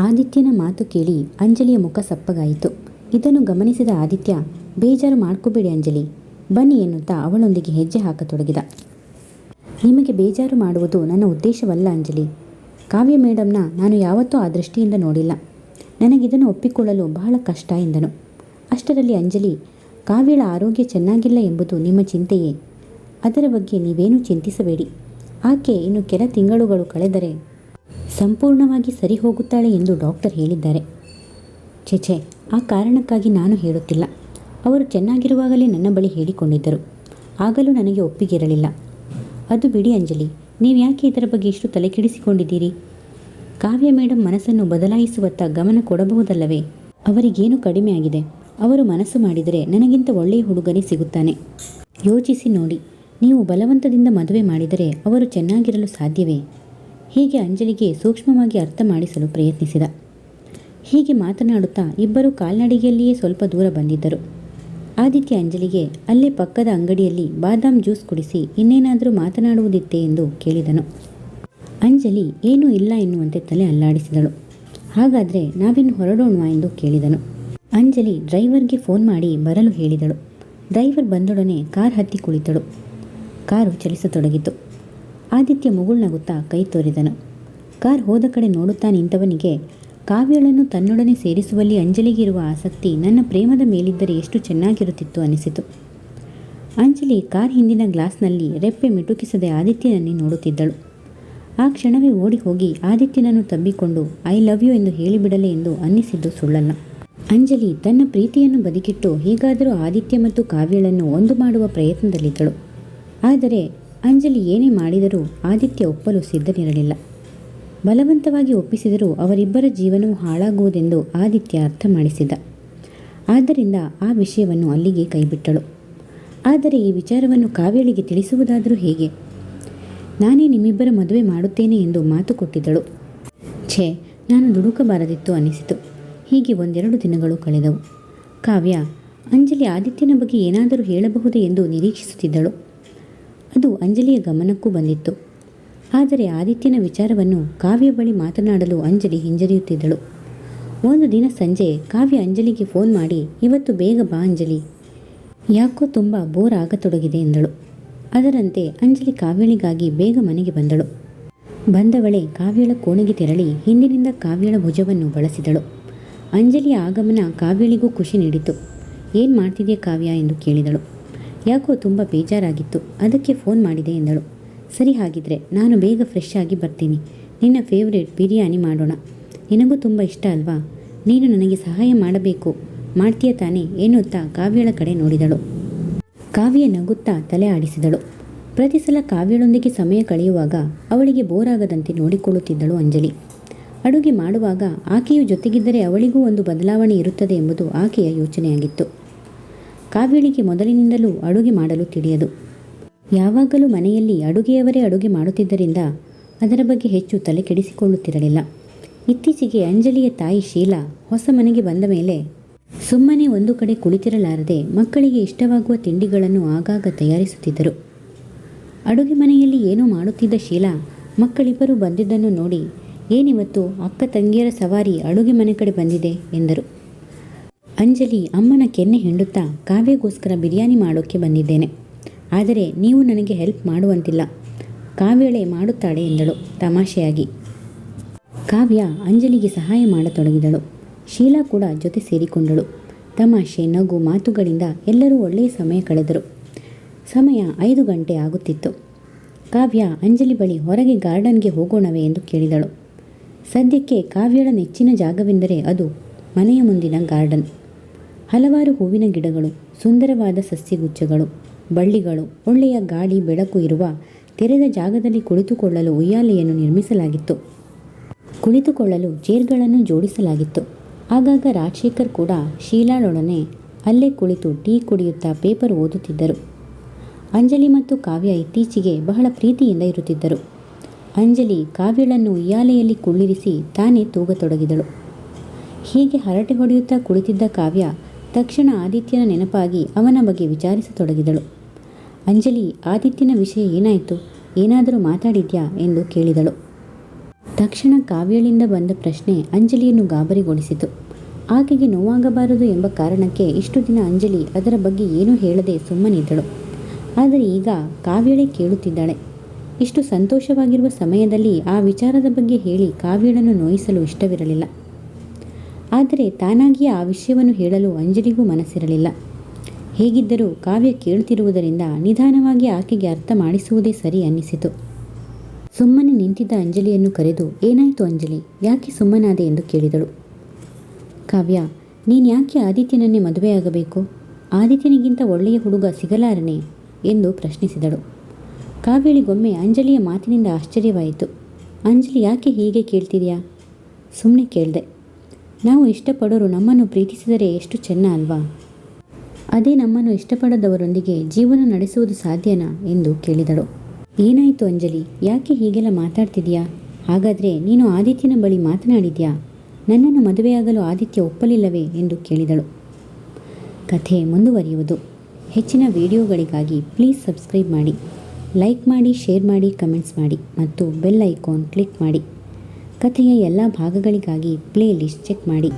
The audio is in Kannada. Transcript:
ಆದಿತ್ಯನ ಮಾತು ಕೇಳಿ ಅಂಜಲಿಯ ಮುಖ ಸಪ್ಪಗಾಯಿತು. ಇದನ್ನು ಗಮನಿಸಿದ ಆದಿತ್ಯ, ಬೇಜಾರು ಮಾಡ್ಕೋಬೇಡಿ ಅಂಜಲಿ, ಬನ್ನಿ ಎನ್ನುತ್ತಾ ಅವಳೊಂದಿಗೆ ಹೆಜ್ಜೆ ಹಾಕತೊಡಗಿದ. ನಿಮಗೆ ಬೇಜಾರು ಮಾಡುವುದು ನನ್ನ ಉದ್ದೇಶವಲ್ಲ ಅಂಜಲಿ. ಕಾವ್ಯ ಮೇಡಮ್ನ ನಾನು ಯಾವತ್ತೂ ಆ ದೃಷ್ಟಿಯಿಂದ ನೋಡಿಲ್ಲ. ನನಗಿದನ್ನು ಒಪ್ಪಿಕೊಳ್ಳಲು ಬಹಳ ಕಷ್ಟ ಎಂದನು. ಅಷ್ಟರಲ್ಲಿ ಅಂಜಲಿ, ಕಾವ್ಯಳ ಆರೋಗ್ಯ ಚೆನ್ನಾಗಿಲ್ಲ ಎಂಬುದು ನಿಮ್ಮ ಚಿಂತೆಯೇ? ಅದರ ಬಗ್ಗೆ ನೀವೇನೂ ಚಿಂತಿಸಬೇಡಿ. ಆಕೆ ಇನ್ನು ಕೆಲ ತಿಂಗಳುಗಳು ಕಳೆದರೆ ಸಂಪೂರ್ಣವಾಗಿ ಸರಿ ಹೋಗುತ್ತಾಳೆ ಎಂದು ಡಾಕ್ಟರ್ ಹೇಳಿದ್ದಾರೆ. ಛೆಛೆ ಆ ಕಾರಣಕ್ಕಾಗಿ ನಾನು ಹೇಳುತ್ತಿಲ್ಲ. ಅವರು ಚೆನ್ನಾಗಿರುವಾಗಲೇ ನನ್ನ ಬಳಿ ಹೇಳಿಕೊಂಡಿದ್ದರು. ಆಗಲೂ ನನಗೆ ಒಪ್ಪಿಗೆರಲಿಲ್ಲ. ಅದು ಬಿಡಿ ಅಂಜಲಿ, ನೀವು ಯಾಕೆ ಇದರ ಬಗ್ಗೆ ಇಷ್ಟು ತಲೆಕೆಡಿಸಿಕೊಂಡಿದ್ದೀರಿ ಕಾವ್ಯ ಮೇಡಮ್ ಮನಸ್ಸನ್ನು ಬದಲಾಯಿಸುವತ್ತ ಗಮನ ಕೊಡಬಹುದಲ್ಲವೇ? ಅವರಿಗೇನು ಕಡಿಮೆ ಆಗಿದೆ? ಅವರು ಮನಸ್ಸು ಮಾಡಿದರೆ ನನಗಿಂತ ಒಳ್ಳೆಯ ಹುಡುಗನೇ ಸಿಗುತ್ತಾನೆ. ಯೋಚಿಸಿ ನೋಡಿ, ನೀವು ಬಲವಂತದಿಂದ ಮದುವೆ ಮಾಡಿದರೆ ಅವರು ಚೆನ್ನಾಗಿರಲು ಸಾಧ್ಯವೇ? ಹೀಗೆ ಅಂಜಲಿಗೆ ಸೂಕ್ಷ್ಮವಾಗಿ ಅರ್ಥ ಮಾಡಿಸಲು ಪ್ರಯತ್ನಿಸಿದ. ಹೀಗೆ ಮಾತನಾಡುತ್ತಾ ಇಬ್ಬರು ಕಾಲ್ನಡಿಗೆಯಲ್ಲಿಯೇ ಸ್ವಲ್ಪ ದೂರ ಬಂದಿದ್ದರು. ಆದಿತ್ಯ ಅಂಜಲಿಗೆ ಅಲ್ಲೇ ಪಕ್ಕದ ಅಂಗಡಿಯಲ್ಲಿ ಬಾದಾಮ್ ಜ್ಯೂಸ್ ಕುಡಿಸಿ ಇನ್ನೇನಾದರೂ ಮಾತನಾಡುವುದಿತ್ತೆ ಎಂದು ಕೇಳಿದನು. ಅಂಜಲಿ, ಏನೂ ಇಲ್ಲ ಎನ್ನುವಂತೆ ತಲೆ ಅಲ್ಲಾಡಿಸಿದಳು. ಹಾಗಾದರೆ ನಾವಿನ್ನು ಹೊರಡೋಣವಾ ಎಂದು ಕೇಳಿದನು. ಅಂಜಲಿ ಡ್ರೈವರ್ಗೆ ಫೋನ್ ಮಾಡಿ ಬರಲು ಹೇಳಿದಳು. ಡ್ರೈವರ್ ಬಂದೊಡನೆ ಕಾರ್ ಹತ್ತಿ ಕುಳಿತಳು. ಕಾರು ಚಲಿಸತೊಡಗಿತು. ಆದಿತ್ಯ ಮುಗುಳ್ನಗುತ್ತಾ ಕೈ ತೋರಿದನು. ಕಾರ್ ಹೋದ ಕಡೆ ನೋಡುತ್ತಾ ನಿಂತವನಿಗೆ, ಕಾವ್ಯಳನ್ನು ತನ್ನೊಡನೆ ಸೇರಿಸುವಲ್ಲಿ ಅಂಜಲಿಗಿರುವ ಆಸಕ್ತಿ ನನ್ನ ಪ್ರೇಮದ ಮೇಲಿದ್ದರೆ ಎಷ್ಟು ಚೆನ್ನಾಗಿರುತ್ತಿತ್ತು ಅನಿಸಿತು. ಅಂಜಲಿ ಕಾರ್ ಹಿಂದಿನ ಗ್ಲಾಸ್ನಲ್ಲಿ ರೆಪ್ಪೆ ಮಿಟುಕಿಸದೆ ಆದಿತ್ಯನನ್ನೇ ನೋಡುತ್ತಿದ್ದಳು. ಆ ಕ್ಷಣವೇ ಓಡಿ ಹೋಗಿ ಆದಿತ್ಯನನ್ನು ತಬ್ಬಿಕೊಂಡು, ಐ ಲವ್ ಯು ಎಂದು ಹೇಳಿಬಿಡಲೆ ಎಂದು ಅನ್ನಿಸಿದ್ದು ಸುಳ್ಳಲ್ಲ ಅಂಜಲಿ ತನ್ನ ಪ್ರೀತಿಯನ್ನು ಬದುಕಿಟ್ಟು, ಹೀಗಾದರೂ ಆದಿತ್ಯ ಮತ್ತು ಕಾವ್ಯಳನ್ನು ಒಂದು ಮಾಡುವ ಪ್ರಯತ್ನದಲ್ಲಿದ್ದಳು. ಆದರೆ ಅಂಜಲಿ ಏನೇ ಮಾಡಿದರೂ ಆದಿತ್ಯ ಒಪ್ಪಲು ಸಿದ್ಧನಿರಲಿಲ್ಲ. ಬಲವಂತವಾಗಿ ಒಪ್ಪಿಸಿದರೂ ಅವರಿಬ್ಬರ ಜೀವನವು ಹಾಳಾಗುವುದೆಂದು ಆದಿತ್ಯ ಅರ್ಥ ಮಾಡಿಸಿದ್ದ ಆದ್ದರಿಂದ ಆ ವಿಷಯವನ್ನು ಅಲ್ಲಿಗೆ ಕೈಬಿಟ್ಟಳು. ಆದರೆ ಈ ವಿಚಾರವನ್ನು ಕಾವ್ಯಳಿಗೆ ತಿಳಿಸುವುದಾದರೂ ಹೇಗೆ? ನಾನೇ ನಿಮ್ಮಿಬ್ಬರ ಮದುವೆ ಮಾಡುತ್ತೇನೆ ಎಂದು ಮಾತು ಕೊಟ್ಟಿದ್ದಳು. ಛೇ, ನಾನು ದುಡುಕಬಾರದಿತ್ತು ಅನಿಸಿತು ಹೀಗೆ ಒಂದೆರಡು ದಿನಗಳು ಕಳೆದವು. ಕಾವ್ಯ, ಅಂಜಲಿ ಆದಿತ್ಯನ ಬಗ್ಗೆ ಏನಾದರೂ ಹೇಳಬಹುದೇ ಎಂದು ನಿರೀಕ್ಷಿಸುತ್ತಿದ್ದಳು. ಅದು ಅಂಜಲಿಯ ಗಮನಕ್ಕೂ ಬಂದಿತ್ತು. ಆದರೆ ಆದಿತ್ಯನ ವಿಚಾರವನ್ನು ಕಾವ್ಯ ಬಳಿ ಮಾತನಾಡಲು ಅಂಜಲಿ ಹಿಂಜರಿಯುತ್ತಿದ್ದಳು. ಒಂದು ದಿನ ಸಂಜೆ ಕಾವ್ಯ ಅಂಜಲಿಗೆ ಫೋನ್ ಮಾಡಿ, ಇವತ್ತು ಬೇಗ ಬಾ ಅಂಜಲಿ. ಯಾಕೋ ತುಂಬ ಬೋರ್ ಆಗತೊಡಗಿದೆ ಎಂದಳು. ಅದರಂತೆ ಅಂಜಲಿ ಕಾವ್ಯಳಿಗಾಗಿ ಬೇಗ ಮನೆಗೆ ಬಂದಳು. ಬಂದವಳೆ ಕಾವ್ಯಳ ಕೋಣೆಗೆ ತೆರಳಿ ಹಿಂದಿನಿಂದ ಕಾವ್ಯಳ ಭುಜವನ್ನು ಬಳಸಿದಳು. ಅಂಜಲಿಯ ಆಗಮನ ಕಾವ್ಯಳಿಗೂ ಖುಷಿ ನೀಡಿತು. ಏನು ಮಾಡ್ತಿದೆಯಾ ಕಾವ್ಯ? ಎಂದು ಕೇಳಿದಳು. ಯಾಕೋ ತುಂಬ ಬೇಜಾರಾಗಿತ್ತು. ಅದಕ್ಕೆ ಫೋನ್ ಮಾಡಿದೆ ಎಂದಳು. ಸರಿ ಹಾಗಿದ್ರೆ ನಾನು ಬೇಗ ಫ್ರೆಶ್ ಆಗಿ ಬರ್ತೀನಿ. ನಿನ್ನ ಫೇವ್ರೇಟ್ ಬಿರಿಯಾನಿ ಮಾಡೋಣ. ನಿನಗೂ ತುಂಬ ಇಷ್ಟ ಅಲ್ವಾ? ನೀನು ನನಗೆ ಸಹಾಯ ಮಾಡಬೇಕು. ಮಾಡ್ತೀಯ ತಾನೇ ಎನ್ನುತ್ತಾ ಕಾವ್ಯಳ ಕಡೆ ನೋಡಿದಳು. ಕಾವ್ಯ ನಗುತ್ತಾ ತಲೆ ಆಡಿಸಿದಳು. ಪ್ರತಿ ಸಲ ಕಾವ್ಯಳೊಂದಿಗೆ ಸಮಯ ಕಳೆಯುವಾಗ ಅವಳಿಗೆ ಬೋರಾಗದಂತೆ ನೋಡಿಕೊಳ್ಳುತ್ತಿದ್ದಳು ಅಂಜಲಿ. ಅಡುಗೆ ಮಾಡುವಾಗ ಆಕೆಯು ಜೊತೆಗಿದ್ದರೆ ಅವಳಿಗೂ ಒಂದು ಬದಲಾವಣೆ ಇರುತ್ತದೆ ಎಂಬುದು ಆಕೆಯ ಯೋಚನೆಯಾಗಿತ್ತು. ಕಾವ್ಯಳಿಗೆ ಮೊದಲಿನಿಂದಲೂ ಅಡುಗೆ ಮಾಡಲು ತಿಳಿಯದು. ಯಾವಾಗಲೂ ಮನೆಯಲ್ಲಿ ಅಡುಗೆಯವರೇ ಅಡುಗೆ ಮಾಡುತ್ತಿದ್ದರಿಂದ ಅದರ ಬಗ್ಗೆ ಹೆಚ್ಚು ತಲೆ ಕೆಡಿಸಿಕೊಳ್ಳುತ್ತಿರಲಿಲ್ಲ. ಇತ್ತೀಚೆಗೆ ಅಂಜಲಿಯ ತಾಯಿ ಶೀಲಾ ಹೊಸ ಮನೆಗೆ ಬಂದ ಮೇಲೆ ಸುಮ್ಮನೆ ಒಂದು ಕಡೆ ಕುಳಿತಿರಲಾರದೆ ಮಕ್ಕಳಿಗೆ ಇಷ್ಟವಾಗುವ ತಿಂಡಿಗಳನ್ನು ಆಗಾಗ ತಯಾರಿಸುತ್ತಿದ್ದರು. ಅಡುಗೆ ಮನೆಯಲ್ಲಿ ಏನೋ ಮಾಡುತ್ತಿದ್ದ ಶೀಲಾ ಮಕ್ಕಳಿಬ್ಬರು ಬಂದಿದ್ದನ್ನು ನೋಡಿ ಏನಿವತ್ತು ಅಕ್ಕ ತಂಗಿಯರ ಸವಾರಿ ಅಡುಗೆ ಮನೆ ಕಡೆ ಬಂದಿದೆ ಎಂದರು. ಅಂಜಲಿ ಅಮ್ಮನ ಕೆನ್ನೆ ಹಿಂಡುತ್ತಾ ಕಾವ್ಯಗೋಸ್ಕರ ಬಿರಿಯಾನಿ ಮಾಡೋಕ್ಕೆ ಬಂದಿದ್ದೇನೆ. ಆದರೆ ನೀವು ನನಗೆ ಹೆಲ್ಪ್ ಮಾಡುವಂತಿಲ್ಲ. ಕಾವ್ಯಳೆ ಮಾಡುತ್ತಾಳೆ ಎಂದಳು ತಮಾಷೆಯಾಗಿ. ಕಾವ್ಯ ಅಂಜಲಿಗೆ ಸಹಾಯ ಮಾಡತೊಡಗಿದಳು. ಶೀಲಾ ಕೂಡ ಜೊತೆ ಸೇರಿಕೊಂಡಳು. ತಮಾಷೆ, ನಗು, ಮಾತುಗಳಿಂದ ಎಲ್ಲರೂ ಒಳ್ಳೆಯ ಸಮಯ ಕಳೆದರು. ಸಮಯ ಐದು ಗಂಟೆ ಆಗುತ್ತಿತ್ತು. ಕಾವ್ಯ ಅಂಜಲಿ ಬಳಿ ಹೊರಗೆ ಗಾರ್ಡನ್ಗೆ ಹೋಗೋಣವೇ ಎಂದು ಕೇಳಿದಳು. ಸದ್ಯಕ್ಕೆ ಕಾವ್ಯಳ ನೆಚ್ಚಿನ ಜಾಗವೆಂದರೆ ಅದು ಮನೆಯ ಮುಂದಿನ ಗಾರ್ಡನ್. ಹಲವಾರು ಹೂವಿನ ಗಿಡಗಳು, ಸುಂದರವಾದ ಸಸ್ಯಗುಚ್ಛಗಳು, ಬಳ್ಳಿಗಳು, ಒಳ್ಳೆಯ ಗಾಳಿ, ಬೆಳಕು ಇರುವ ತೆರೆದ ಜಾಗದಲ್ಲಿ ಕುಳಿತುಕೊಳ್ಳಲು ಉಯ್ಯಾಲೆಯನ್ನು ನಿರ್ಮಿಸಲಾಗಿತ್ತು. ಕುಳಿತುಕೊಳ್ಳಲು ಚೇರ್ಗಳನ್ನು ಜೋಡಿಸಲಾಗಿತ್ತು. ಆಗಾಗ ರಾಜಶೇಖರ್ ಕೂಡ ಶೀಲಾಳೊಡನೆ ಅಲ್ಲೇ ಕುಳಿತು ಟೀ ಕುಡಿಯುತ್ತಾ ಪೇಪರ್ ಓದುತ್ತಿದ್ದರು. ಅಂಜಲಿ ಮತ್ತು ಕಾವ್ಯ ಇತ್ತೀಚೆಗೆ ಬಹಳ ಪ್ರೀತಿಯಿಂದ ಇರುತ್ತಿದ್ದರು. ಅಂಜಲಿ ಕಾವ್ಯಳನ್ನು ಉಯ್ಯಾಲೆಯಲ್ಲಿ ಕುಳ್ಳಿರಿಸಿ ತಾನೇ ತೂಗತೊಡಗಿದಳು. ಹೀಗೆ ಹರಟೆ ಹೊಡೆಯುತ್ತಾ ಕುಳಿತಿದ್ದ ಕಾವ್ಯ ತಕ್ಷಣ ಆದಿತ್ಯನ ನೆನಪಾಗಿ ಅವನ ಬಗ್ಗೆ ವಿಚಾರಿಸತೊಡಗಿದಳು. ಅಂಜಲಿ, ಆದಿತ್ಯನ ವಿಷಯ ಏನಾಯಿತು? ಏನಾದರೂ ಮಾತಾಡಿದ್ಯಾ? ಎಂದು ಕೇಳಿದಳು. ತಕ್ಷಣ ಕಾವ್ಯಳಿಂದ ಬಂದ ಪ್ರಶ್ನೆ ಅಂಜಲಿಯನ್ನು ಗಾಬರಿಗೊಳಿಸಿತು. ಆಕೆಗೆ ನೋವಾಗಬಾರದು ಎಂಬ ಕಾರಣಕ್ಕೆ ಇಷ್ಟು ದಿನ ಅಂಜಲಿ ಅದರ ಬಗ್ಗೆ ಏನೂ ಹೇಳದೆ ಸುಮ್ಮನಿದ್ದಳು. ಆದರೆ ಈಗ ಕಾವ್ಯಳೆ ಕೇಳುತ್ತಿದ್ದಾಳೆ. ಇಷ್ಟು ಸಂತೋಷವಾಗಿರುವ ಸಮಯದಲ್ಲಿ ಆ ವಿಚಾರದ ಬಗ್ಗೆ ಹೇಳಿ ಕಾವ್ಯಳನ್ನು ನೋಯಿಸಲು ಇಷ್ಟವಿರಲಿಲ್ಲ. ಆದರೆ ತಾನಾಗಿಯೇ ಆ ವಿಷಯವನ್ನು ಹೇಳಲು ಅಂಜಲಿಗೂ ಮನಸ್ಸಿರಲಿಲ್ಲ. ಹೇಗಿದ್ದರೂ ಕಾವ್ಯ ಕೇಳುತ್ತಿರುವುದರಿಂದ ನಿಧಾನವಾಗಿ ಆಕೆಗೆ ಅರ್ಥ ಮಾಡಿಸುವುದೇ ಸರಿ ಅನ್ನಿಸಿತು. ಸುಮ್ಮನೆ ನಿಂತಿದ್ದ ಅಂಜಲಿಯನ್ನು ಕರೆದು, ಏನಾಯಿತು ಅಂಜಲಿ? ಯಾಕೆ ಸುಮ್ಮನಾದೆ? ಎಂದು ಕೇಳಿದಳು. ಕಾವ್ಯ, ನೀನು ಯಾಕೆ ಆದಿತ್ಯನನ್ನೇ ಮದುವೆಯಾಗಬೇಕು? ಆದಿತ್ಯನಿಗಿಂತ ಒಳ್ಳೆಯ ಹುಡುಗ ಸಿಗಲಾರನೆ? ಎಂದು ಪ್ರಶ್ನಿಸಿದಳು. ಕಾವ್ಯಳಿಗೊಮ್ಮೆ ಅಂಜಲಿಯ ಮಾತಿನಿಂದ ಆಶ್ಚರ್ಯವಾಯಿತು. ಅಂಜಲಿ, ಯಾಕೆ ಹೀಗೆ ಕೇಳ್ತಿದೆಯಾ? ಸುಮ್ಮನೆ ಕೇಳಿದೆ. ನಾವು ಇಷ್ಟಪಡೋರು ನಮ್ಮನ್ನು ಪ್ರೀತಿಸಿದರೆ ಎಷ್ಟು ಚೆನ್ನ ಅಲ್ವಾ? ಅದೇ ನಮ್ಮನ್ನು ಇಷ್ಟಪಡದವರೊಂದಿಗೆ ಜೀವನ ನಡೆಸುವುದು ಸಾಧ್ಯನಾ ಎಂದು ಕೇಳಿದಳು. ಏನಾಯಿತು ಅಂಜಲಿ? ಯಾಕೆ ಹೀಗೆಲ್ಲ ಮಾತಾಡ್ತಿದ್ಯಾ? ಹಾಗಾದರೆ ನೀನು ಆದಿತ್ಯನ ಬಳಿ ಮಾತನಾಡಿದ್ಯಾ? ನನ್ನನ್ನು ಮದುವೆಯಾಗಲು ಆದಿತ್ಯ ಒಪ್ಪಲಿಲ್ಲವೇ ಎಂದು ಕೇಳಿದಳು. ಕಥೆ ಮುಂದುವರಿಯುವುದು. ಹೆಚ್ಚಿನ ವಿಡಿಯೋಗಳಿಗಾಗಿ ಪ್ಲೀಸ್ ಸಬ್ಸ್ಕ್ರೈಬ್ ಮಾಡಿ. ಲೈಕ್ ಮಾಡಿ, ಶೇರ್ ಮಾಡಿ, ಕಮೆಂಟ್ಸ್ ಮಾಡಿ ಮತ್ತು ಬೆಲ್ ಐಕಾನ್ ಕ್ಲಿಕ್ ಮಾಡಿ. ಕಥೆಯ ಎಲ್ಲ ಭಾಗಗಳಿಗಾಗಿ ಪ್ಲೇಲಿಸ್ಟ್ ಚೆಕ್ ಮಾಡಿ.